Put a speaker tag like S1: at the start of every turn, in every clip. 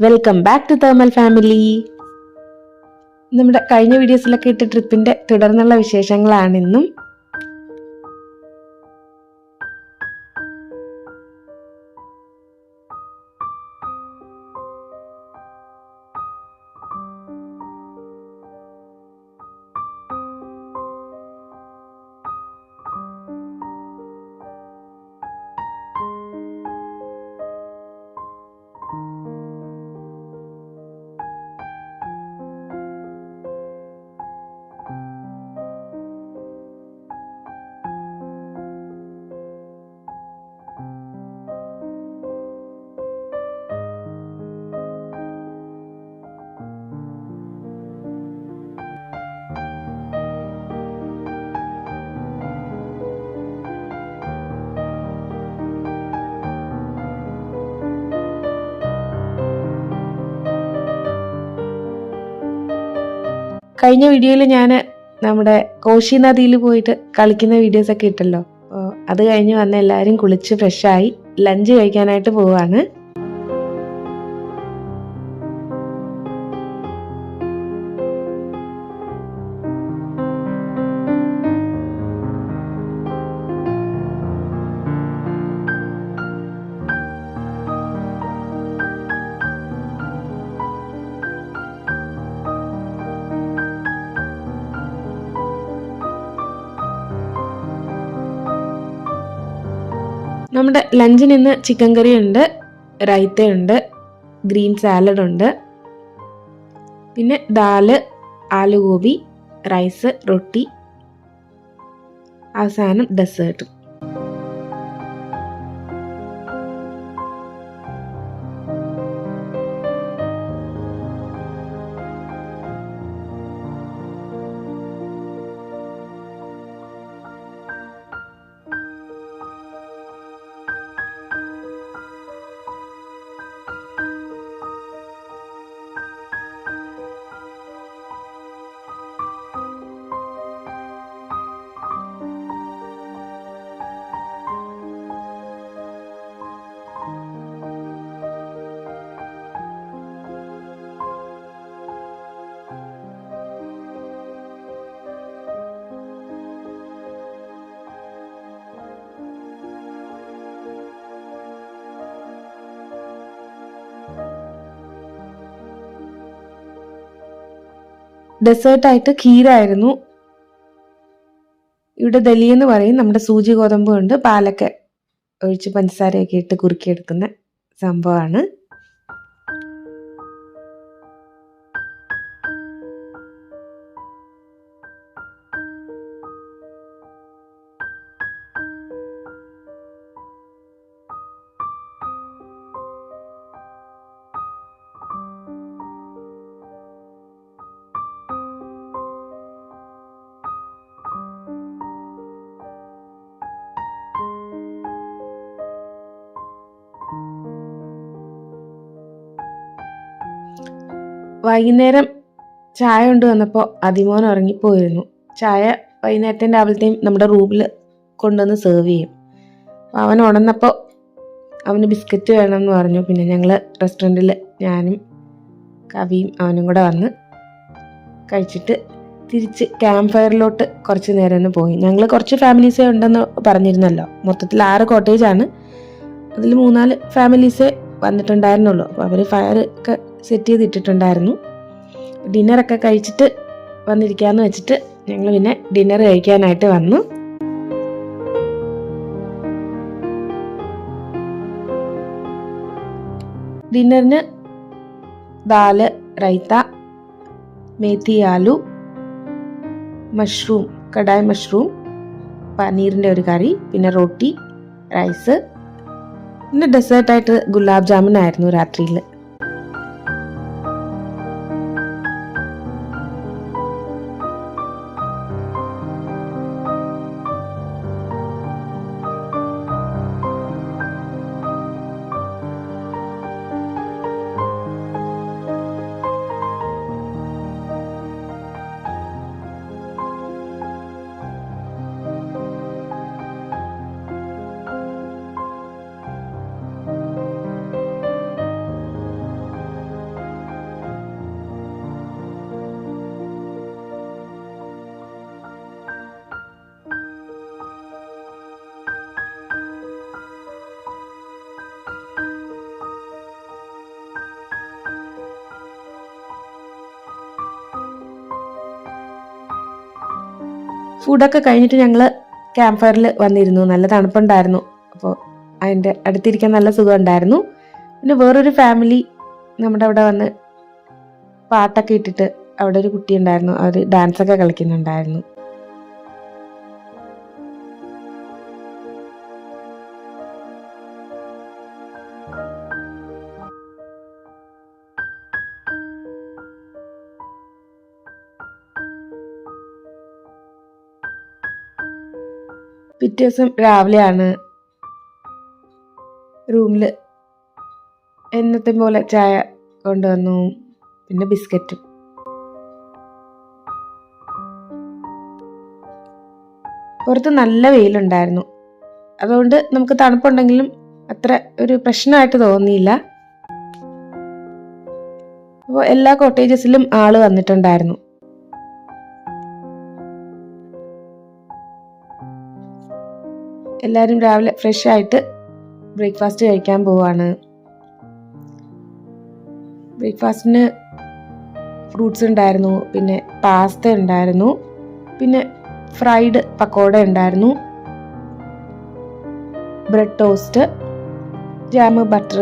S1: Welcome back to thermal family നമ്മുടെ കഴിഞ്ഞ വീഡിയോസിലൊക്കെ ഇട്ട ട്രിപ്പിന്റെ തുടർന്നുള്ള വിശേഷങ്ങളാണ് ഇന്നും. കഴിഞ്ഞ വീഡിയോയിൽ ഞാൻ നമ്മുടെ കോശി നദിയിൽ പോയിട്ട് കളിക്കുന്ന വീഡിയോസ് ഒക്കെ ഇട്ടല്ലോ. അപ്പോൾ അത് കഴിഞ്ഞ് വന്ന് എല്ലാവരും കുളിച്ച് ഫ്രഷായി ലഞ്ച് കഴിക്കാനായിട്ട് പോവാണ്. നമ്മുടെ ലഞ്ചിന് ഇന്ന് ചിക്കൻ കറി ഉണ്ട് റൈത്തയുണ്ട് ഗ്രീൻ സാലഡ് ഉണ്ട്. പിന്നെ ദാൽ ആലുഗോബി റൈസ് റൊട്ടി അവസാനം ഡെസേർട്ടും ഡെസേർട്ടായിട്ട് ഖീരായിരുന്നു. ഇവിടെ ദലി എന്ന് പറയും. നമ്മുടെ സൂചി ഗോതമ്പ് കൊണ്ട് പാലൊക്കെ ഒഴിച്ച് പഞ്ചസാരയൊക്കെ ഇട്ട് കുറുക്കിയെടുക്കുന്ന സംഭവമാണ്. വൈകുന്നേരം ചായ കൊണ്ട് വന്നപ്പോൾ അതിമോൻ ഉറങ്ങിപ്പോയിരുന്നു ചായ വൈകുന്നേരത്തെയും രാവിലത്തെയും നമ്മുടെ റൂമിൽ കൊണ്ടുവന്ന് സെർവ് ചെയ്യും. അവൻ ഉണർന്നപ്പോൾ അവന് ബിസ്ക്കറ്റ് വേണമെന്ന് പറഞ്ഞു. പിന്നെ ഞങ്ങൾ റെസ്റ്റോറന്റിൽ ഞാനും കവിയും അവനും കൂടെ വന്ന് കഴിച്ചിട്ട് തിരിച്ച് ക്യാമ്പ് ഫയറിലോട്ട് കുറച്ച് നേരം ഒന്ന് പോയി. ഞങ്ങൾ കുറച്ച് ഫാമിലീസേ ഉണ്ടെന്ന് പറഞ്ഞിരുന്നല്ലോ. മൊത്തത്തിൽ ആറ് കോട്ടേജാണ് അതിൽ മൂന്നാൽ ഫാമിലീസേ വന്നിട്ടുണ്ടായിരുന്നുള്ളൂ. അപ്പോൾ അവർ ഫയർ ഒക്കെ സെറ്റ് ചെയ്തിട്ടിട്ടുണ്ടായിരുന്നു. ഡിന്നറൊക്കെ കഴിച്ചിട്ട് വന്നിരിക്കാന്ന് വെച്ചിട്ട് ഞങ്ങൾ പിന്നെ ഡിന്നർ കഴിക്കാനായിട്ട് വന്നു. ഡിന്നറിന് ദാൽ റൈത്ത മേത്തി ആലു മഷ്റൂം കടായ് മഷ്റൂം പനീറിന്റെ ഒരു കറി പിന്നെ റൊട്ടി റൈസ് പിന്നെ ഡെസേർട്ടായിട്ട് ഗുലാബ് ജാമുൻ ആയിരുന്നു രാത്രിയിൽ ഫുഡൊക്കെ കഴിഞ്ഞിട്ട് ഞങ്ങൾ ക്യാമ്പ് ഫയറിൽ വന്നിരുന്നു. നല്ല തണുപ്പുണ്ടായിരുന്നു. അപ്പോൾ അതിന്റെ അടുത്തിരിക്കാൻ നല്ല സുഖമുണ്ടായിരുന്നു. പിന്നെ വേറൊരു ഫാമിലി നമ്മുടെ അവിടെ വന്ന് പാട്ടൊക്കെ ഇട്ടിട്ട് അവിടെ ഒരു കുട്ടി ഉണ്ടായിരുന്നു അവർ ഡാൻസൊക്കെ കളിക്കുന്നുണ്ടായിരുന്നു. പിറ്റേ ദിവസം രാവിലെയാണ് റൂമിൽ എന്നത്തെ പോലെ ചായ കൊണ്ടുവന്നു പിന്നെ ബിസ്ക്കറ്റും. പുറത്ത് നല്ല വെയിലുണ്ടായിരുന്നു. അതുകൊണ്ട് നമുക്ക് തണുപ്പുണ്ടെങ്കിലും അത്ര ഒരു പ്രശ്നമായിട്ട് തോന്നിയില്ല. അപ്പോൾ എല്ലാ കോട്ടേജസിലും ആൾ വന്നിട്ടുണ്ടായിരുന്നു. എല്ലാവരും രാവിലെ ഫ്രഷ് ആയിട്ട് ബ്രേക്ക്ഫാസ്റ്റ് കഴിക്കാൻ പോവാണ്. ബ്രേക്ക്ഫാസ്റ്റിന് ഫ്രൂട്ട്സ് ഉണ്ടായിരുന്നു പിന്നെ പാസ്ത ഉണ്ടായിരുന്നു പിന്നെ ഫ്രൈഡ് പക്കോട ഉണ്ടായിരുന്നു ബ്രെഡ് ടോസ്റ്റ് ജാമ് ബട്ടർ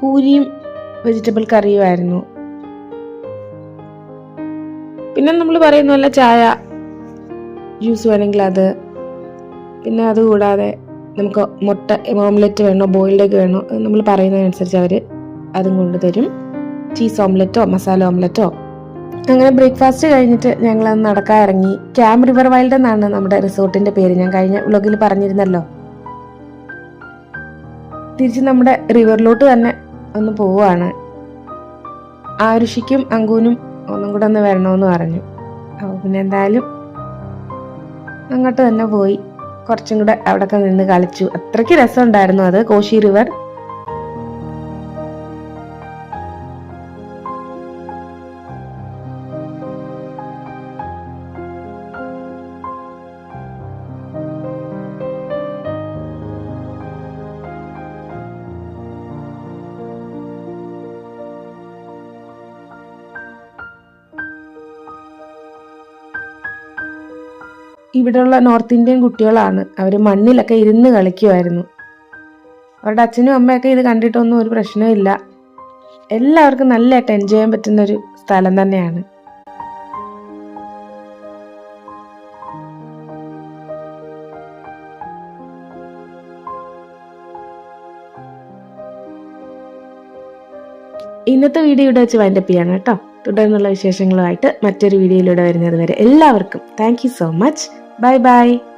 S1: പൂരിയും വെജിറ്റബിൾ കറിയുമായിരുന്നു പിന്നെ നമ്മൾ പറയുന്ന ചായ ജ്യൂസ് വേണമെങ്കിൽ അത്. പിന്നെ അതുകൂടാതെ നമുക്ക് മുട്ട ഓംലെറ്റ് വേണോ ബോയിൽഡ് എഗ് വേണോ നമ്മൾ പറയുന്നതിനനുസരിച്ച് അവർ അതും കൊണ്ടുതരും ചീസ് ഓംലെറ്റോ മസാല ഓംലെറ്റോ അങ്ങനെ ബ്രേക്ക്ഫാസ്റ്റ് കഴിഞ്ഞിട്ട് ഞങ്ങൾ നടക്കാൻ ഇറങ്ങി. ക്യാമ്പ് റിവർ വൈൽഡ് എന്നാണ് നമ്മുടെ റിസോർട്ടിന്റെ പേര്. ഞാൻ കഴിഞ്ഞ വ്ലോഗിൽ പറഞ്ഞിരുന്നല്ലോ. തിരിച്ച് നമ്മുടെ റിവറിലോട്ട് തന്നെ ഒന്ന് പോവാണ് ആരുഷിക്കും അങ്കൂനും ഒന്നും കൂടെ ഒന്ന് വരണമെന്ന് പറഞ്ഞു. അപ്പോൾ പിന്നെ എന്തായാലും അങ്ങോട്ട് തന്നെ പോയി. കുറച്ചും കൂടെ അവിടെയൊക്കെ നിന്ന് കളിച്ചു. അത്രയ്ക്ക് രസമുണ്ടായിരുന്നു അത് കോശി റിവർ ഇവിടെയുള്ള നോർത്ത് ഇന്ത്യൻ കുട്ടികളാണ്. അവർ മണ്ണിലൊക്കെ ഇരുന്ന് കളിക്കുമായിരുന്നു അവരുടെ അച്ഛനും അമ്മയൊക്കെ ഇത് കണ്ടിട്ടൊന്നും ഒരു പ്രശ്നമില്ല എല്ലാവർക്കും നല്ലതായിട്ട് എൻജോയ് ചെയ്യാൻ പറ്റുന്ന ഒരു സ്ഥലം തന്നെയാണ്. ഇന്നത്തെ വീഡിയോ ഇവിടെ വെച്ച് വൈൻഡപ്പ് ചെയ്യാണ് കേട്ടോ. തുടർന്നുള്ള വിശേഷങ്ങളുമായിട്ട് മറ്റൊരു വീഡിയോയിലൂടെ വരുന്നത് വരെ എല്ലാവർക്കും thank so much Bye bye!